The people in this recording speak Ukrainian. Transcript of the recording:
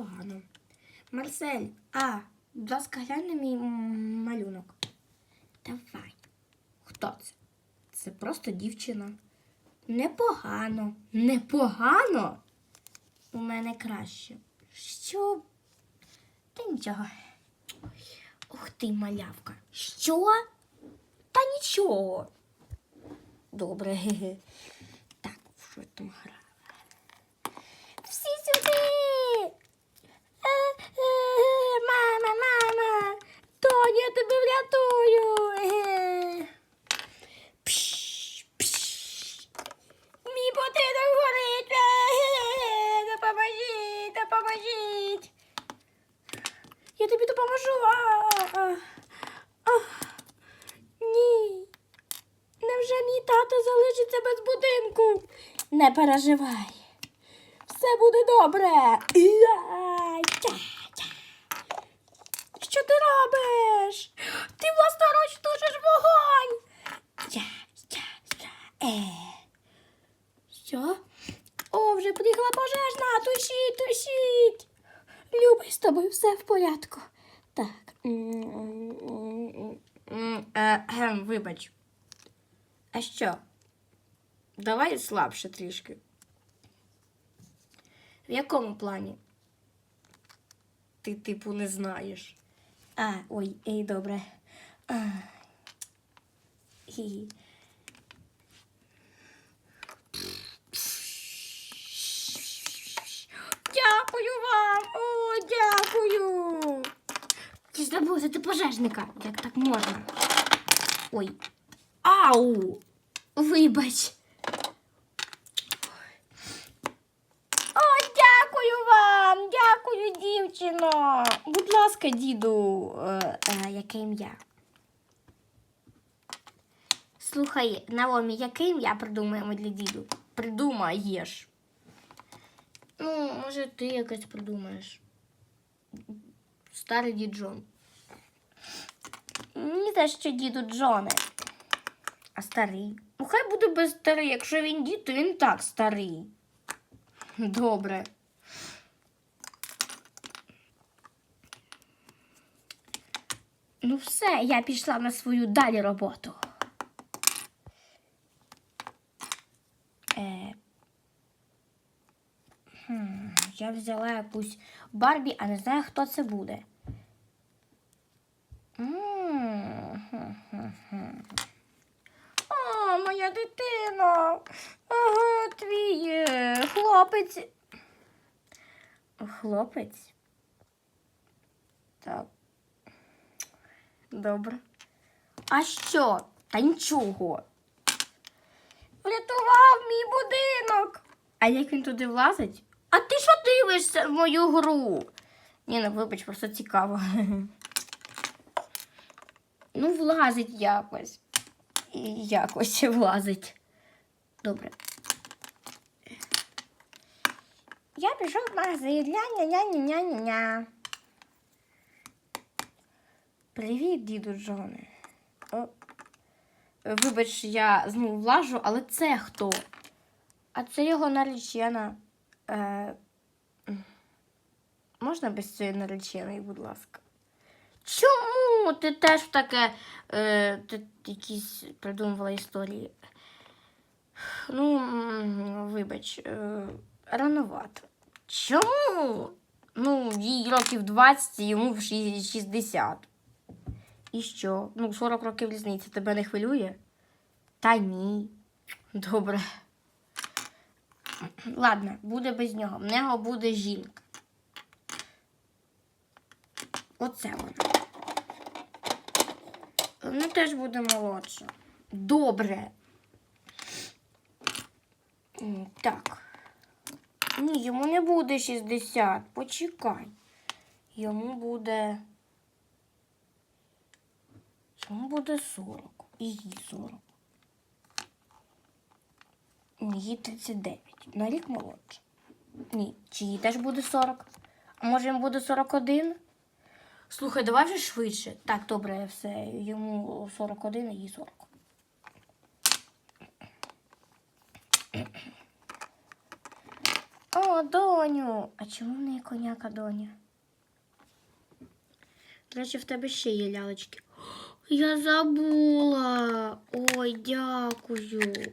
непогано. Марсель, а, будь ласка, глянь на мій малюнок. Давай. Хто це? Це просто дівчина. Непогано. Непогано? У мене краще. Що? Та нічого. Ух ти, малявка. Що? Та нічого. Добре. Так, що там грала? Всі сюди. Е, е, Мама, мама, Тоня, я тебе врятую. Е. Пш, пш. Мій будинок горить. Е, Допоможіть, допоможіть. Я тобі допоможу. А, а, а. Ні. Невже мій тато залишиться без будинку? Не переживай. Все буде добре. Що ти робиш? Ти власноруч тушиш вогонь. Я, я, я. Е. Що? О, вже приїхала пожежна. Тушіть, тушіть. Любий, з тобою все в порядку. Так. Е, Вибач. А що? Давай слабше трішки. В якому плані? Ти, типу, не знаєш. А, ой, ей, добре. А. Хі. Дякую вам! О, дякую! Ти ж пожежника. Як так можна? Ой. Ау! Вибач. О, дякую вам! Дякую, дівчино! Будь ласка, діду, е, е, яке ім'я? Слухай, Наомі, яке ім'я придумаємо для діду? Придумаєш. Ну, може, ти якось придумаєш. Старий дід Джон. Ні за що діду Джоне. А старий? Ну, хай буде без старий. Якщо він дід, то він так старий. Добре. Ну все, я пішла на свою далі роботу. Е, хм, я взяла якусь Барбі, а не знаю, хто це буде. О, моя дитино. Ага, твій хлопець. Хлопець? Так. Добре. А що? Та нічого. Врятував мій будинок. А як він туди влазить? А ти що дивишся в мою гру? Ні, ну вибач, просто цікаво. Ну, влазить якось. Якось влазить. Добре. Я пішов в магазин. Ня-ня-ня-ня-ня-ня. Привіт, діду Джоне. Вибач, я знову влажу, але це хто? А це його наречена. Е... Можна без цієї нареченої, будь ласка? Чому ти теж таке е, ти якісь придумувала історії? Ну, вибач, е, рановато. Чому? Ну, їй років 20, йому в 60. І що? Ну, 40 років різниця тебе не хвилює? Та ні. Добре. Ладно, буде без нього. В нього буде жінка. Оце вона. Вона теж буде молодша. Добре. Так. Ні, йому не буде 60. Почекай. Йому буде. Йому буде 40. І їй 40. Ні, їй 39. На рік молодша. Ні, чи їй теж буде 40? А може йому буде 41? Слухай, давай вже швидше. Так, добре, все. Йому 41, а їй 40. О, О, доню. А чому в неї коняка доня? До речі, в тебе ще є лялечки. Я забула. Ой, дякую.